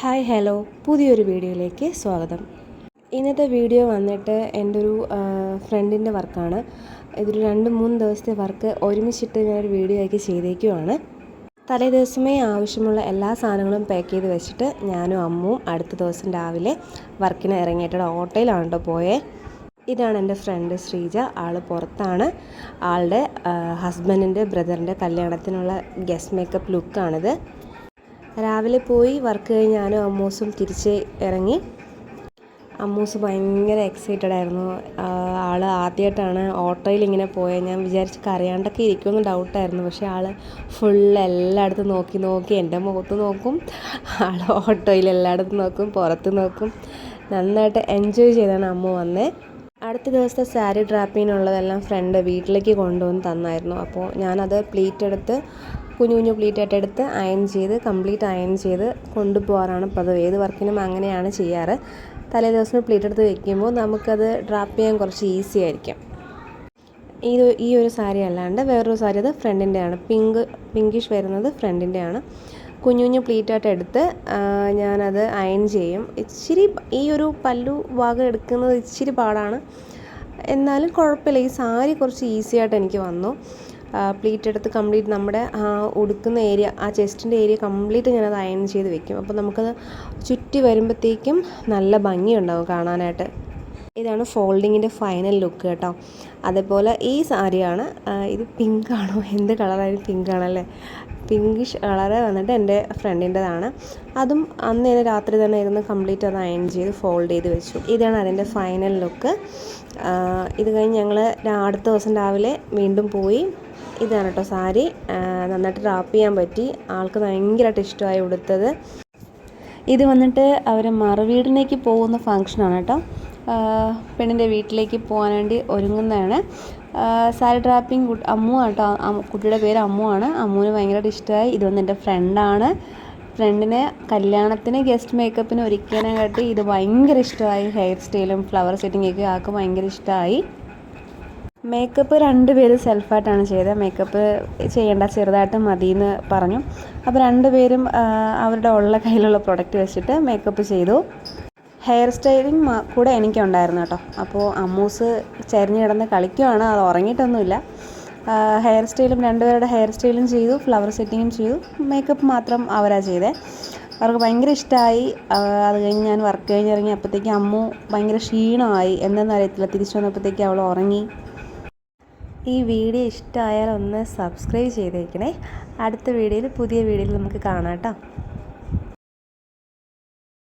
Hi hello. പുതിയൊരു വീഡിയോയിലേക്ക് സ്വാഗതം. ഇന്നത്തെ വീഡിയോ വന്നിട്ട് എന്റെ ഒരു ഫ്രണ്ടിന്റെ വർക്കാണ്. ഇതൊരു രണ്ട് മൂന്ന് ദിവസത്തെ വർക്ക് ഒരുമിച്ചിട്ട് ഞാനൊരു വീഡിയോ ആക്കി ചെയ്തേക്കുവാണ്. തലേ ദിവസമേ ആവശ്യമുള്ള എല്ലാ സാധനങ്ങളും പാക്ക് ചെയ്ത് വെച്ചിട്ട് ഞാനും അമ്മും അടുത്ത ദിവസം രാവിലെ വർക്കിന് ഇറങ്ങിയിട്ട് ഓട്ടോയിലാണ് കേട്ടോ പോയേ. ഇതാണ് എന്റെ ഫ്രണ്ട് ശ്രീജ. ആൾ പുറത്താണ്. ആളുടെ ഹസ്ബൻഡിന്റെ ബ്രദറിന്റെ കല്യാണത്തിനുള്ള ഗസ്റ്റ് മേക്കപ്പ് ലുക്കാണിത്. രാവിലെ പോയി വർക്ക് കഴിഞ്ഞ് ഞാനും അമ്മൂസും തിരിച്ച് ഇറങ്ങി. അമ്മൂസ് ഭയങ്കര എക്സൈറ്റഡ് ആയിരുന്നു. ആൾ ആദ്യമായിട്ടാണ് ഓട്ടോയിൽ ഇങ്ങനെ പോയത് ഞാൻ വിചാരിച്ച് കരയാണ്ടൊക്കെ ഇരിക്കുമെന്ന് ഡൗട്ടായിരുന്നു പക്ഷേ ആൾ ഫുൾ എല്ലായിടത്തും നോക്കി നോക്കി എന്റെ മുഖത്ത് നോക്കും. ആൾ ഓട്ടോയിൽ എല്ലായിടത്തും നോക്കും പുറത്ത് നോക്കും. നന്നായിട്ട് എൻജോയ് ചെയ്താണ് അമ്മ വന്നേ. അടുത്ത ദിവസത്തെ സാരി ഡ്രാപ്പിങ്ങിനുള്ളതെല്ലാം ഫ്രണ്ട് വീട്ടിലേക്ക് കൊണ്ടുവന്ന് തന്നായിരുന്നു. അപ്പോൾ ഞാനത് പ്ലീറ്റ് എടുത്ത് കുഞ്ഞു കുഞ്ഞു പ്ലീറ്റായിട്ട് എടുത്ത് അയൺ ചെയ്ത് കംപ്ലീറ്റ് അയൺ ചെയ്ത് കൊണ്ടുപോകാറാണ് പതിവ്. ഏത് വർക്കിനും അങ്ങനെയാണ് ചെയ്യാറ്. തലേ ദിവസം പ്ലീറ്റ് എടുത്ത് വെക്കുമ്പോൾ നമുക്കത് ഡ്രാപ്പ് ചെയ്യാൻ കുറച്ച് ഈസി ആയിരിക്കും. ഈ ഈ ഒരു സാരി അല്ലാണ്ട് വേറൊരു സാരി അത് ഫ്രണ്ടിന്റെയാണ്. പിങ്ക് പിങ്കിഷ് വരുന്നത് ഫ്രണ്ടിന്റെയാണ്. കുഞ്ഞു കുഞ്ഞു പ്ലീറ്റായിട്ട് എടുത്ത് ഞാനത് അയൺ ചെയ്യും. ഇച്ചിരി ഈ ഒരു പല്ലു ഭാഗം എടുക്കുന്നത് ഇച്ചിരി പാടാണ്. എന്നാലും കുഴപ്പമില്ല. ഈ സാരി കുറച്ച് ഈസി ആയിട്ട് എനിക്ക് വന്നു. പ്ലീറ്റ് എടുത്ത് കംപ്ലീറ്റ് നമ്മുടെ ആ ഉടുക്കുന്ന ഏരിയ ആ ചെസ്റ്റിന്റെ ഏരിയ കംപ്ലീറ്റ് ഞാനത് അയൺ ചെയ്ത് വെക്കും. അപ്പോൾ നമുക്കത് ചുറ്റി വരുമ്പോഴത്തേക്കും നല്ല ഭംഗിയുണ്ടാവും കാണാനായിട്ട്. ഇതാണ് ഫോൾഡിങ്ങിന്റെ ഫൈനൽ ലുക്ക് കേട്ടോ. അതേപോലെ ഈ സാരിയാണ് ഇത് പിങ്ക് ആണോ? എന്ത് കളറായാലും പിങ്ക് ആണല്ലേ? പിങ്കിഷ് കളറ് വന്നിട്ട് എന്റെ ഫ്രണ്ടിന്റെതാണ് അതും അന്ന് തന്നെ രാത്രി തന്നെ ഇരുന്ന് കംപ്ലീറ്റ് അത് അയൺ ചെയ്ത് ഫോൾഡ് ചെയ്ത് വെച്ചു. ഇതാണ് അതിന്റെ ഫൈനൽ ലുക്ക് ഇത് കഴിഞ്ഞ് ഞങ്ങൾ അടുത്ത ദിവസം രാവിലെ വീണ്ടും പോയി ഇതാണ് കേട്ടോ സാരി. നന്നായിട്ട് റാപ്പ് ചെയ്യാൻ പറ്റി. ആൾക്ക് ഭയങ്കരമായിട്ട് ഇഷ്ടമായി ഉടുത്തത്. ഇത് വന്നിട്ട് അവർ മറുവീടിലേക്ക് പോകുന്ന ഫങ്ഷനാണ് കേട്ടോ. പെണ്ണിന്റെ വീട്ടിലേക്ക് പോകാൻ വേണ്ടി ഒരുങ്ങുന്നതാണ്. സാരി ഡ്രാപ്പിംഗ് അമ്മു കേട്ടോ. കുട്ടിയുടെ പേര് അമ്മു ആണ്. അമ്മുവിന് ഭയങ്കരമായിട്ട് ഇഷ്ടമായി. ഇത് വന്ന് എന്റെ ഫ്രണ്ടാണ് ഫ്രണ്ടിന് കല്യാണത്തിന് ഗസ്റ്റ് മേക്കപ്പിന് കാട്ടി ഇത് ഭയങ്കര ഇഷ്ടമായി. ഹെയർ സ്റ്റൈലും ഫ്ലവർ സെറ്റിങ്ങൊക്കെ ആൾക്ക് ഭയങ്കര ഇഷ്ടമായി. മേക്കപ്പ് രണ്ടുപേരും സെൽഫായിട്ടാണ് ചെയ്തത്. മേക്കപ്പ് ചെയ്യേണ്ട ചെറുതായിട്ട് മതി എന്ന് പറഞ്ഞു. അപ്പോൾ രണ്ടുപേരും അവരുടെ ഉള്ള കയ്യിലുള്ള പ്രൊഡക്റ്റ് വെച്ചിട്ട് മേക്കപ്പ് ചെയ്തു. ഹെയർ സ്റ്റൈലിംഗ് കൂടെ എനിക്കുണ്ടായിരുന്നു കേട്ടോ. അപ്പോൾ അമ്മൂസ് ചരിഞ്ഞ് കിടന്ന് കളിക്കുവാണ്. അത് ഉറങ്ങിയിട്ടൊന്നുമില്ല. ഹെയർ സ്റ്റൈലും രണ്ടുപേരുടെ ഹെയർ സ്റ്റൈലും ചെയ്തു. ഫ്ലവർ സെറ്റിങ്ങും ചെയ്തു. മേക്കപ്പ് മാത്രം അവരാ ചെയ്തേ. അവർക്ക് ഭയങ്കര ഇഷ്ടമായി അത് കഴിഞ്ഞ് ഞാൻ വർക്ക് കഴിഞ്ഞിറങ്ങി അപ്പോഴത്തേക്കും അമ്മു ഭയങ്കര ക്ഷീണമായി. എന്തെന്നറിയത്തില്ല. തിരിച്ചു വന്നപ്പോഴത്തേക്കും അവൾ ഉറങ്ങി. ഈ വീഡിയോ ഇഷ്ടമായാൽ ഒന്ന് സബ്സ്ക്രൈബ് ചെയ്തേക്കണേ. അടുത്ത വീഡിയോയിൽ പുതിയ വീഡിയോയിൽ നമുക്ക് കാണാം കേട്ടോ.